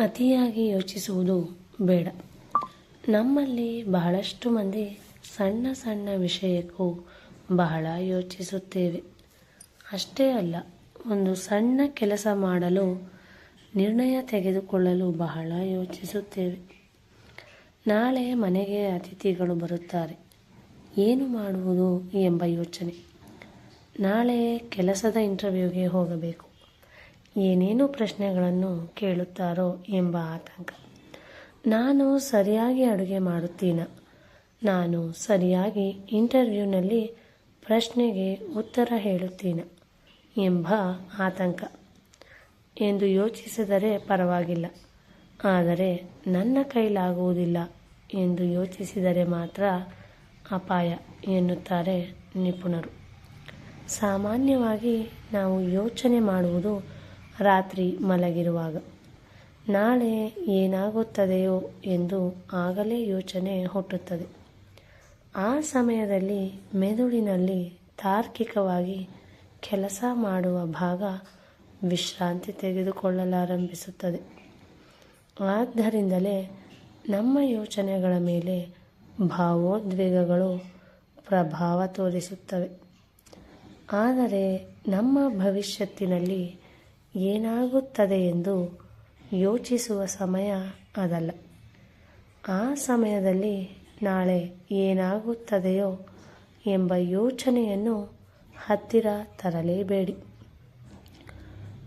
ಅತಿಯಾಗಿ ಯೋಚಿಸುವುದು ಬೇಡ. ನಮ್ಮಲ್ಲಿ ಬಹಳಷ್ಟು ಮಂದಿ ಸಣ್ಣ ಸಣ್ಣ ವಿಷಯಕ್ಕೂ ಬಹಳ ಯೋಚಿಸುತ್ತೇವೆ. ಅಷ್ಟೇ ಅಲ್ಲ, ಒಂದು ಸಣ್ಣ ಕೆಲಸ ಮಾಡಲು ನಿರ್ಣಯ ತೆಗೆದುಕೊಳ್ಳಲು ಬಹಳ ಯೋಚಿಸುತ್ತೇವೆ. ನಾಳೆ ಮನೆಗೆ ಅತಿಥಿಗಳು ಬರುತ್ತಾರೆ. ಏನು ಮಾಡುವುದು ಎಂಬ ಯೋಚನೆ. ನಾಳೆ ಕೆಲಸದ ಇಂಟರ್ವ್ಯೂಗೆ ಹೋಗಬೇಕು. ಏನೇನು ಪ್ರಶ್ನೆಗಳನ್ನು ಕೇಳುತ್ತಾರೋ ಎಂಬ ಆತಂಕ. ನಾನು ಸರಿಯಾಗಿ ಅಡುಗೆ ಮಾಡುತ್ತೀನ? ನಾನು ಸರಿಯಾಗಿ ಇಂಟರ್ವ್ಯೂನಲ್ಲಿ ಪ್ರಶ್ನೆಗೆ ಉತ್ತರ ಹೇಳುತ್ತೀನ? ಎಂಬ ಆತಂಕ. ಎಂದು ಯೋಚಿಸಿದರೆ ಪರವಾಗಿಲ್ಲ. ಆದರೆ ನನ್ನ ಕೈಲಾಗುವುದಿಲ್ಲ ಎಂದು ಯೋಚಿಸಿದರೆ ಮಾತ್ರ ಅಪಾಯ ಎನ್ನುತ್ತಾರೆ ನಿಪುಣರು. ಸಾಮಾನ್ಯವಾಗಿ ನಾವು ಯೋಚನೆ ಮಾಡುವುದು ರಾತ್ರಿ ಮಲಗಿರುವಾಗ. ನಾಳೆ ಏನಾಗುತ್ತದೆಯೋ ಎಂದು ಆಗಲೇ ಯೋಚನೆ ಹುಟ್ಟುತ್ತದೆ. ಆ ಸಮಯದಲ್ಲಿ ಮೆದುಳಿನಲ್ಲಿ ತಾರ್ಕಿಕವಾಗಿ ಕೆಲಸ ಮಾಡುವ ಭಾಗ ವಿಶ್ರಾಂತಿ ತೆಗೆದುಕೊಳ್ಳಲಾರಂಭಿಸುತ್ತದೆ. ಆದ್ದರಿಂದಲೇ ನಮ್ಮ ಯೋಚನೆಗಳ ಮೇಲೆ ಭಾವೋದ್ವೇಗಗಳು ಪ್ರಭಾವ ತೋರಿಸುತ್ತವೆ. ಆದರೆ ನಮ್ಮ ಭವಿಷ್ಯತ್ತಿನಲ್ಲಿ ಏನಾಗುತ್ತದೆ ಎಂದು ಯೋಚಿಸುವ ಸಮಯ ಅದಲ್ಲ. ಆ ಸಮಯದಲ್ಲಿ ನಾಳೆ ಏನಾಗುತ್ತದೆಯೋ ಎಂಬ ಯೋಚನೆಯನ್ನು ಹತ್ತಿರ ತರಲೇಬೇಡಿ.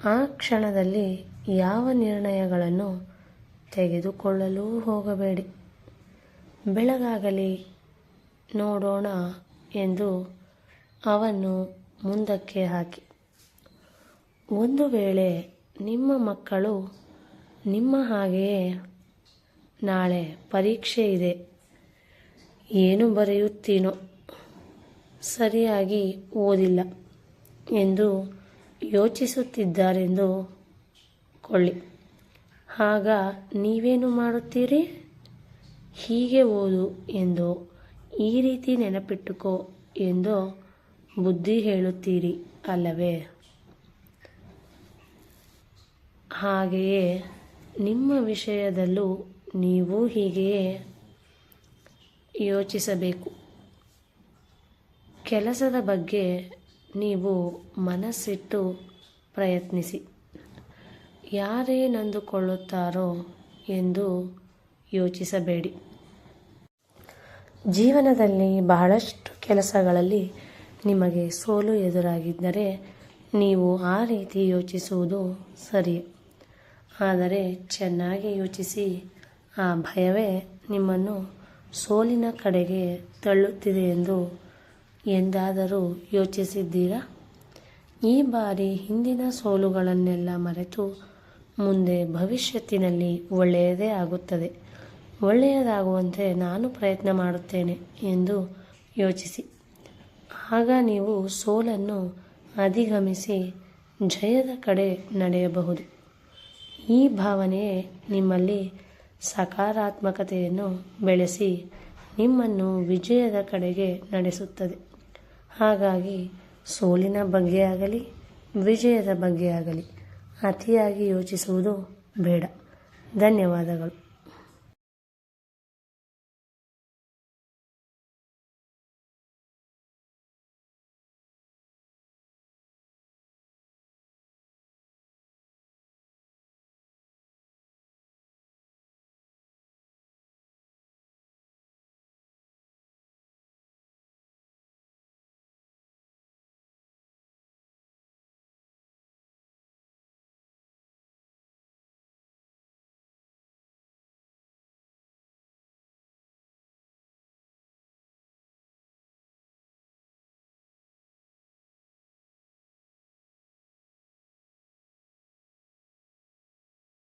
ಆ ಕ್ಷಣದಲ್ಲಿ ಯಾವ ನಿರ್ಣಯಗಳನ್ನು ತೆಗೆದುಕೊಳ್ಳಲೂ ಹೋಗಬೇಡಿ. ಬೆಳಗಾಗಲಿ ನೋಡೋಣ ಎಂದು ಅವನ್ನು ಮುಂದಕ್ಕೆ ಹಾಕಿ. ಒಂದು ವೇಳೆ ನಿಮ್ಮ ಮಕ್ಕಳು ನಿಮ್ಮ ಹಾಗೆಯೇ ನಾಳೆ ಪರೀಕ್ಷೆ ಇದೆ. ಏನು ಬರೆಯುತ್ತೀನೋ ಸರಿಯಾಗಿ ಓದಿಲ್ಲ ಎಂದು ಯೋಚಿಸುತ್ತಿದ್ದಾರೆಂದು ಕೊಳ್ಳಿ. ಆಗ ನೀವೇನು ಮಾಡುತ್ತೀರಿ? ಹೀಗೆ ಓದು ಎಂದು ಈ ರೀತಿ ನೆನಪಿಟ್ಟುಕೋ ಎಂದು ಬುದ್ಧಿ ಹೇಳುತ್ತೀರಿ ಅಲ್ಲವೇ? ಹಾಗೆಯೇ ನಿಮ್ಮ ವಿಷಯದಲ್ಲೂ ನೀವು ಹೀಗೆಯೇ ಯೋಚಿಸಬೇಕು. ಕೆಲಸದ ಬಗ್ಗೆ ನೀವು ಮನಸ್ಸಿಟ್ಟು ಪ್ರಯತ್ನಿಸಿ. ಯಾರೇನಂದುಕೊಳ್ಳುತ್ತಾರೋ ಎಂದು ಯೋಚಿಸಬೇಡಿ. ಜೀವನದಲ್ಲಿ ಬಹಳಷ್ಟು ಕೆಲಸಗಳಲ್ಲಿ ನಿಮಗೆ ಸೋಲು ಎದುರಾಗಿದ್ದರೆ ನೀವು ಆ ರೀತಿ ಯೋಚಿಸುವುದು ಸರಿ ಆದರೆ ಚೆನ್ನಾಗಿ ಯೋಚಿಸಿ ಆ ಭಯವೇ ನಿಮ್ಮನ್ನು ಸೋಲಿನ ಕಡೆಗೆ ತಳ್ಳುತ್ತಿದೆ ಎಂದು ಎಂದಾದರೂ ಯೋಚಿಸಿದ್ದೀರಾ? ಈ ಬಾರಿ ಹಿಂದಿನ ಸೋಲುಗಳನ್ನೆಲ್ಲ ಮರೆತು ಮುಂದೆ ಭವಿಷ್ಯತ್ತಿನಲ್ಲಿ ಒಳ್ಳೆಯದೇ ಆಗುತ್ತದೆ. ಒಳ್ಳೆಯದಾಗುವಂತೆ ನಾನು ಪ್ರಯತ್ನ ಮಾಡುತ್ತೇನೆ ಎಂದು ಯೋಚಿಸಿ. ಆಗ ನೀವು ಸೋಲನ್ನು ಅಧಿಗಮಿಸಿ ಜಯದ ಕಡೆ ನಡೆಯಬಹುದು. ಈ ಭಾವನೆಯೇ ನಿಮ್ಮಲ್ಲಿ ಸಕಾರಾತ್ಮಕತೆಯನ್ನು ಬೆಳೆಸಿ ನಿಮ್ಮನ್ನು ವಿಜಯದ ಕಡೆಗೆ ನಡೆಸುತ್ತದೆ. ಹಾಗಾಗಿ ಸೋಲಿನ ಬಗ್ಗೆ ಆಗಲಿ, ವಿಜಯದ ಬಗ್ಗೆ ಆಗಲಿ ಅತಿಯಾಗಿ ಯೋಚಿಸುವುದು ಬೇಡ. ಧನ್ಯವಾದಗಳು.